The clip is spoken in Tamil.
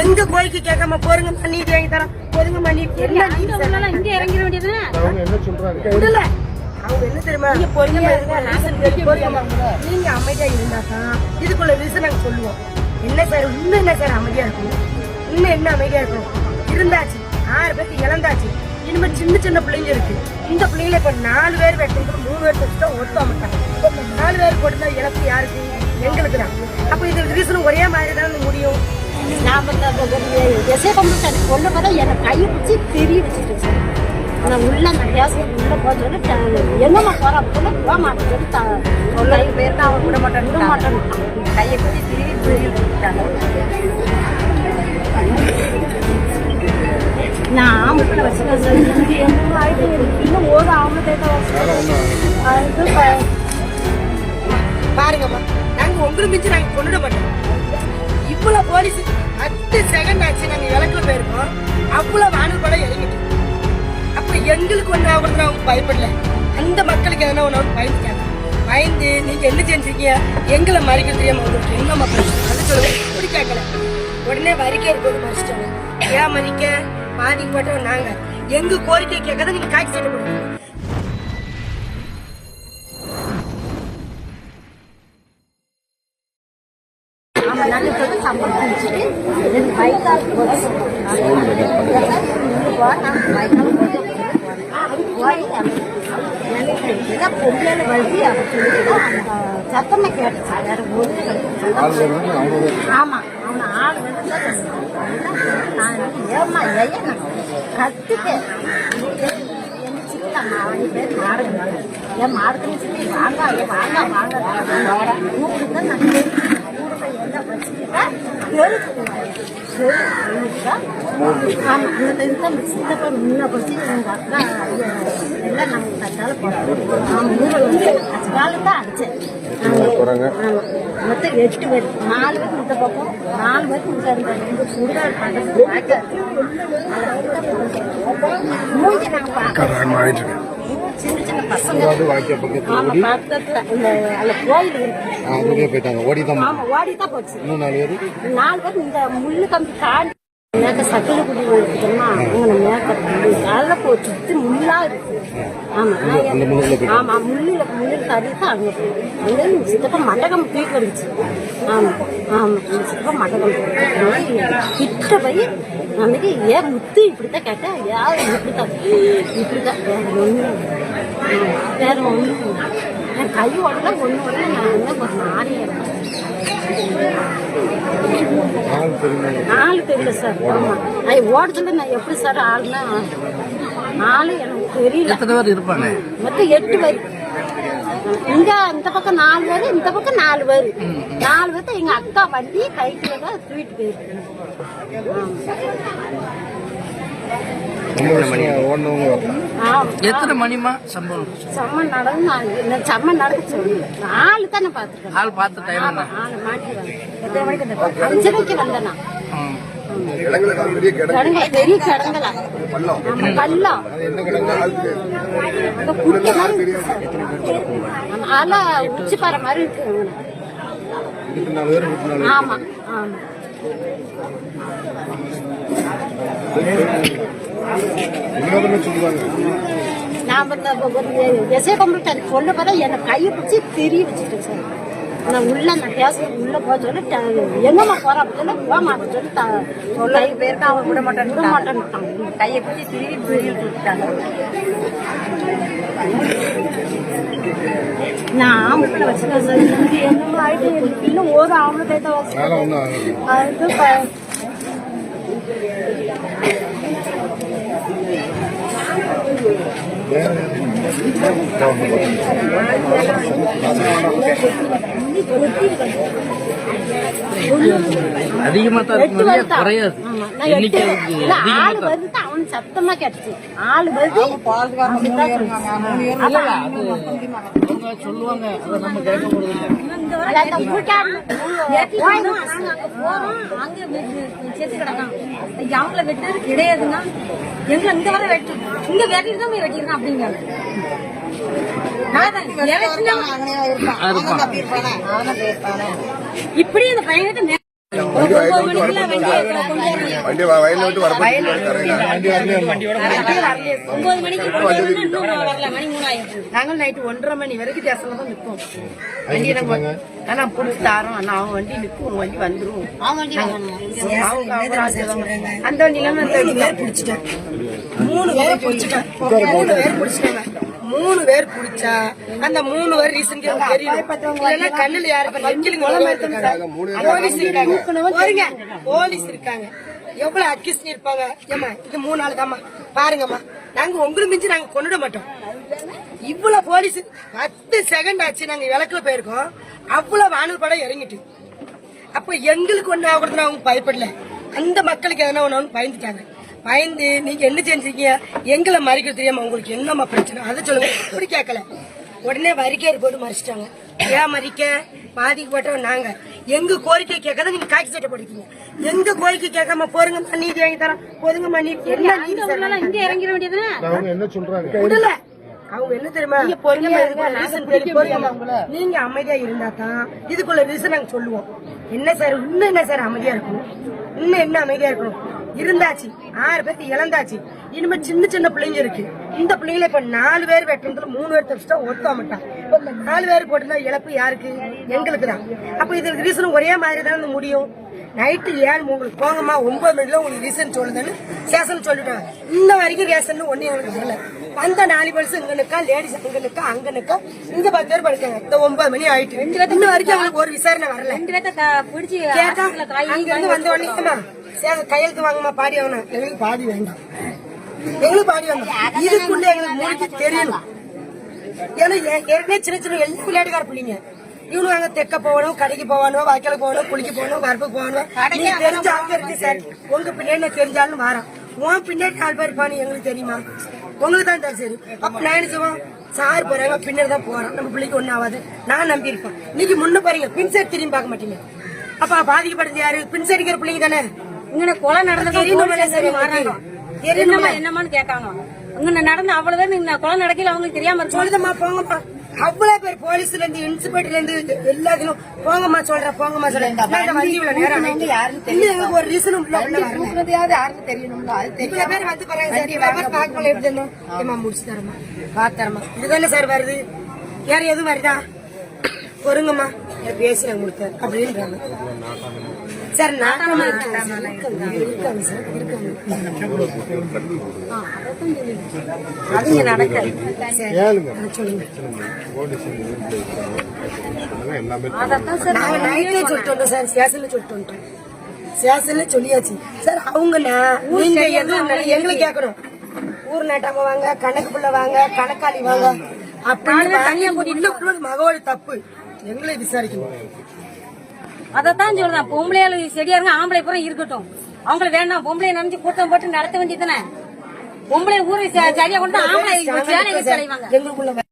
எங்க கோயிலுக்கு கேட்காம போருங்க நீதி வாங்கி தரோம் போருங்க மணி என்ன இங்க இறங்கிட வேண்டியதுதானே அவங்க என்ன சொல்றாங்க? விடல அவங்க என்ன தெரியுமா? கேட்டு போதுமா? நீங்க அமைதியா இருந்தா தான் இதுக்குள்ள ரீசன் நாங்க சொல்லுவோம். என்ன சார் இன்னும் என்ன சார் அமைதியா இருக்கும் இன்னும் என்ன அமைதியா இருக்கும் இருந்தாச்சு. ஆறு பேருக்கு இழந்தாச்சு. இனிமே சின்ன சின்ன பிள்ளைங்க இருக்கு. இந்த பிள்ளைங்களை இப்ப நாலு பேர் வெட்டுறது மூணு பேர் வச்சுட்டா ஒத்த மாட்டாங்க நாலு பேர் போட்டுதான் இழப்பு யாருக்கு? எங்களுக்கு தான் அப்ப இது ரீசன் ஒரே மாதிரி தான் முடியும். நான் வந்து எஸ்ஏ கம்ப்யூட்டர் கொண்டு போத என்னை கையை பிடிச்சி தெரிய வச்சுட்டேன் சார் நான் உள்ள நான் பேச உள்ள போக சொல்லி ட- எங்கம்மா போறா போக மாட்டேன்னு சொல்லி த- சொல்ல பேருக்கு அவங்க விட மாட்டேன் விட மாட்டேன் கையை பிடிச்சி திரும்பி திரும்பி விட்டாங்க நான் ஆம்பளை வச்சுருக்கேன் சார் எனக்கு எந்த ஆயிட்டு இன்னும் ஒரு ஆம்பளை தேட்ட வேலை அது பாருங்கம்மா. நாங்கள் உங்களுக்கு மிஞ்சி நாங்கள் கொண்டுட மாட்டோம். இவ்வளவு போலீஸ் பத்து செகண்ட் ஆச்சு நாங்க விளக்குல போயிருக்கோம் அவ்வளவு வானல் படம் இறங்கிட்டு அப்ப எங்களுக்கு ஒண்ணு ஆகுறது அவங்க பயப்படல. அந்த மக்களுக்கு எதனா ஒண்ணு அவங்க பயந்துட்டாங்க. பயந்து நீங்க என்ன செஞ்சீங்க எங்களை மறைக்க தெரியாம உங்களுக்கு என்ன மக்கள்? அது சொல்லுவேன் இப்படி கேட்கல. உடனே வரிக்கை இருக்கிறது மறைச்சிட்டாங்க. ஏன் மறிக்க? பாதிக்கப்பட்டவங்க நாங்க. எங்க கோரிக்கை கேட்கறத நீங்க காட்சி சட்டை பொங்கல் வருது அப்படின்னு சொல்லிட்டு அந்த சத்தமே கேட்டுச்சு வேற ஒரு ஆமா. அவன் ஆள் வந்து நான் வந்து, ஏம்மா ஐயா நான் கத்துட்டேன் எங்க சிக்கா நாலு பேர் என் மாடுக்கு சிக்கி வாங்க ஐயா வாங்க வாங்க கூப்பிட்டு தான் நான் கூட என்ன பிரச்சனை ஆமா மொத்தம் எட்டு பேர் நாலு பேர் இந்த பக்கம் நாலு பேர் இந்த சுடுகாடு மூஞ்சி சின்ன சின்ன பசங்க. ஆமா பக்கத்துல இந்த கோயில் இருக்கு. போயிட்டாங்க. ஓடி தான் ஆமா ஓடி தான் போச்சு. இன்னும் நாலு பேர். நாலு பேர் இந்த முள்ளு கம்பி தாண்டி மேக்க சக்கரை குடி இருக்குதுன்னா அங்கே மேக்க அதில் போய் சுற்றி முள்ளா இருக்கு. ஆமா அந்த முள்ளில் முள்ளில் தறி தான் அங்கே போய் அங்கே சித்தப்பா மண்டகம் தூக்கி வந்துச்சு. ஆமா ஆமா சித்தப்பா மண்டகம் கிட்ட போய் அன்னைக்கு ஏன் முத்து இப்படித்தான் கேட்டேன் யார் இப்படித்தான் இப்படித்தான். வேற ஒன்றும் வேற ஒன்றும் என் கை உடல ஒன்று உடல நான் என்ன ஒரு ஆள் ஆள் தெரியல சார். ஆமா நான் ஓடுறதுல நான் எப்படி சார் ஆளுனா ஆளு எனக்கு தெரியல. மொத்தம் எட்டு பேர். இங்க இந்த பக்கம் நாலு பேர் இந்த பக்கம் நாலு பேர். நாலு பேர்த்த எங்க அக்கா வண்டி கைக்குள்ள தான் தூக்கிட்டு போயிருக்கு எத்தனை மணிமா சம்பவம். செம்ம நடந்து நான் இந்த செம்ம நடந்து சொல்லல ஆளு தானே பாத்துருக்கேன் ஆள் பார்த்த டைம் எத்தனை மணிக்கு அஞ்சரைக்கு வந்தேன்? பெரிய கிடங்கலா. பள்ளம். குடிக்க மாதிரி. ஆமா, அலை உச்சி பாறை மாதிரி இருக்கு. இதுக்கு நாலு பேர் இதுக்கு நாலு பேர். ஆமா. ஆமா. எல்லாருமே சொல்லுவாங்க நான் எஸ்ஏ கம்ப்யூட்டர் கொண்டு போத என்னை கையை பிடிச்சி தெரிய வச்சுட்டேன் சார். நான் உள்ள நான் பேச உள்ள போக சொல்லி எங்கம்மா போறா அப்படின்னு போக மாட்டேன் சொல்லி சொல்ல பேருக்கு அவங்க விட மாட்டாங்க விட மாட்டேன்ட்டாங்க கையை பிடிச்சி திரும்பி திரும்பி விட்டாங்க நான் ஆம்பளை வச்சுருக்கேன் சார். என்னமோ ஆயிட்டு எனக்கு இன்னும் ஒரு ஆம்பளை தேட்ட அதிகமா தான் இருக்கும்? குறையாது. எண்ணிக்கை ஆளு அவன் சத்தமா கேட்டுச்சு. சொல்லுவாங்க. அதை நம்ம கேட்க போறது வெட்டுறது கிடையாதுன்னா எங்களை இங்க வர வெட்டு. இங்க வெட்டிட்டு தான் போய் வெட்டிருக்கான் அப்படிங்கிறாங்க இப்படி இந்த பையனுக்கு வண்டி ஒன்பது விட்டு மணிக்கெல்லாம் வரப்போகுது வண்டியை கொண்டு வரணும். வண்டி வ- வயல்ல விட்டு வரப்போகுது வண்டி வரலையா? ஒன்பது மணிக்கு கொண்டு வரணும் இன்னும் வரல மணி மூணாயிரம் நாங்கள் நைட்டு ஒன்றரை மணி வரைக்கும் ஸ்டேஷன்ல தான் நிற்போம் வண்டி நாங்க ஆனா புடிச்சு தாரோம். ஆனா அவன் வண்டி நிற்கும் உன் வண்டி வந்துரும். ஆசைப்படுவாங்க. அந்த வண்டியில அந்த வண்டி பேர் பிடிச்சிட்டேன். மூணு பேர் பிடிச்சிட்டேன். மூணு பேர் பிடிச்சிட்டாங்க மூணு பேர் பிடிச்சா அந்த மூணு பேர் ரீசன் தெரியும் இல்லைன்னா கண்ணுல யாருக்கு இருக்காங்க. போலீஸ் இருக்காங்க. போறீங்க. போலீஸ் இருக்காங்க. எவ்வளவு அக்கிஸ்னி இருப்பாங்க? ஏமா இது மூணு நாள் தாம்மா. பாருங்கம்மா. நாங்க உங்களுக்கு மிஞ்சி நாங்க கொண்டுட மாட்டோம். இவ்வளவு போலீஸ் பத்து செகண்ட் ஆச்சு நாங்க விளக்குல போயிருக்கோம். அவ்வளவு வானல் படம் இறங்கிட்டு. அப்ப எங்களுக்கு ஒண்ணு ஆகுறது அவங்க பயப்படல. அந்த மக்களுக்கு எதனா ஒண்ணு பயந்துட்டாங்க. பயந்து நீங்க என்ன செஞ்சீங்க எங்களை மறிக்க தெரியாம உங்களுக்கு என்னம்மா பிரச்சனை? அதை சொல்லுங்க. அப்படி கேட்கல. உடனே வரிக்கையர் போட்டு மறிச்சிட்டாங்க. ஏன் மறிக்க? பாதிக்கப்பட்டவன் நாங்க. எங்க கோரிக்கை கேட்காத நீங்க காக்கி சட்டை போடுக்கீங்க எங்க கோரிக்கை கேட்காம போருங்கம்மா நீதி வாங்கி தரோம் போதுங்கம்மா நீதி என்ன நீதி இங்க இறங்கிட வேண்டியதுதானே? அவங்க என்ன சொல்றாங்க? விடல அவங்க என்ன தெரியுமா. நீங்க அமைதியா இருந்தா தான் இதுக்குள்ள ரீசன் நாங்க சொல்லுவோம். என்ன சார்? இன்னும் என்ன சார் அமைதியா இருக்கணும்? இன்னும் என்ன அமைதியா இருக்கணும்? இருந்தாச்சு. ஆறு பேருக்கு இழந்தாச்சு. இனிமே சின்ன சின்ன பிள்ளைங்க இருக்கு. இந்த பிள்ளைங்கள இப்ப நாலு பேர் வெட்டுறதுல மூணு பேர் தப்பிச்சிட்டா ஒருத்த மாட்டான் இப்ப நாலு பேர் போட்டுனா இழப்பு யாருக்கு? எங்களுக்கு தான் அப்ப இதுக்கு ரீசன் ஒரே மாதிரி தான் முடியும். நைட்டு ஏழு உங்களுக்கு போங்கம்மா ஒன்பது மணில உங்களுக்கு ரீசன் சொல்லுதுன்னு சேசன் சொல்லிட்டாங்க. இன்ன வரைக்கும் ரேஷன் ஒண்ணு எங்களுக்கு வரல வந்த நாலு பல்ஸ் இங்க நிக்கா லேடிஸ் அங்க நிக்கா. இங்க பத்து பேர் படுக்காங்க இந்த ஒன்பது மணி ஆயிட்டு. இன்ன வரைக்கும் அவங்களுக்கு ஒரு விசாரணை வரல. ரெண்டு பேர்த்த பிடிச்சு கேட்டா அங்க இருந்து வந்த உடனே "அம்மா, சேசன் கையெழுத்து வாங்கம்மா பாடி ஆகணும் எங்களுக்கு பாதி வேண்டாம். எங்களுக்கு பாடி வேண்டாம். இதுக்குள்ள எங்களுக்கு முடிக்க தெரியணும். ஏன்னா ஏற்கனவே சின்ன சின்ன எல்லா விளையாட்டுக்கார பிள்ளைங்க. இவனு அங்க தெக்க போகணும் கடைக்கு போகணும் வாய்க்கால போகணும் குளிக்க போகணும் வரப்புக்கு போகணும். நீங்க தெரிஞ்ச அங்க இருக்கு சார். உங்க பின்னாடி தெரிஞ்சாலும் வாரான். உன் பின்னாடி நாலு பேர் இருப்பானு எங்களுக்கு தெரியுமா? உங்களுக்கு தான் தெரியும் சரி. அப்ப நான் என்ன செய்வோம்? சார் போறாங்க பின்னாடி தான் போறோம் நம்ம பிள்ளைக்கு ஒன்னும் ஆகாது. நான் நம்பி இருப்பேன் இன்னைக்கு முன்ன பாருங்க பின் சைடு திரும்பி பார்க்க மாட்டீங்க. அப்ப பாதிக்கப்படுறது யாரு? பின் சைடு இருக்கிற பிள்ளைங்க தானே? இங்க கொலை நடந்தது. என்னம்மா என்னமான்னு கேட்காங்க. இங்க நடந்த அவ்வளவுதான் கொலை நடக்கல அவங்களுக்கு தெரியாம இருக்கும். சொல்லுதம்மா போங்கம்மா. அவ்வளவு பேர் போலீஸ்ல இருந்து இன்ஸ்பெக்டர்ல இருந்து எல்லாத்திலும் போங்கம்மா சொல்றேன் போங்கம்மா சொல்றேன். ஒரு ரீசனும் உள்ள வரல இவ்வளவு பேர் வந்து பாருங்க முடிச்சு தரமா பார்த்து தரமா இதுதானே சார் வருது? வேற எதுவும் வருதா? பொறுங்கம்மா. நான் பேசி நான் கொடுத்தேன். அப்படின்றாங்க. சார் நாட்டாம இருக்காங்க சார் இருக்காங்க அது இங்க நடக்காது அதான் சார் நாங்க நைட்டே சொல்லிட்டு வந்தோம் சார் ஸ்டேஷன்ல சொல்லிட்டு வந்துட்டோம் ஸ்டேஷன்ல சொல்லியாச்சு சார் அவங்க நீங்க எதுவும் எங்களுக்கு கேட்கணும் ஊர் நாட்டாம வாங்க கணக்குள்ள வாங்க கணக்காளி வாங்க அப்படின்னு தனியா விடுவது மகவோட தப்பு எங்களை விசாரிக்கணும் அதத்தான் சொல்றேன். பொம்பளையால சரியா இருங்க ஆம்பளை பூரா இருக்கட்டும். அவங்களுக்கு வேண்டாம். பொம்பளை நினைச்சு கூட்டம் போட்டு நடத்த வேண்டியதுதானே பொம்பளை ஊரை சரியா கொண்டு ஆம்பளை வேலைக்கு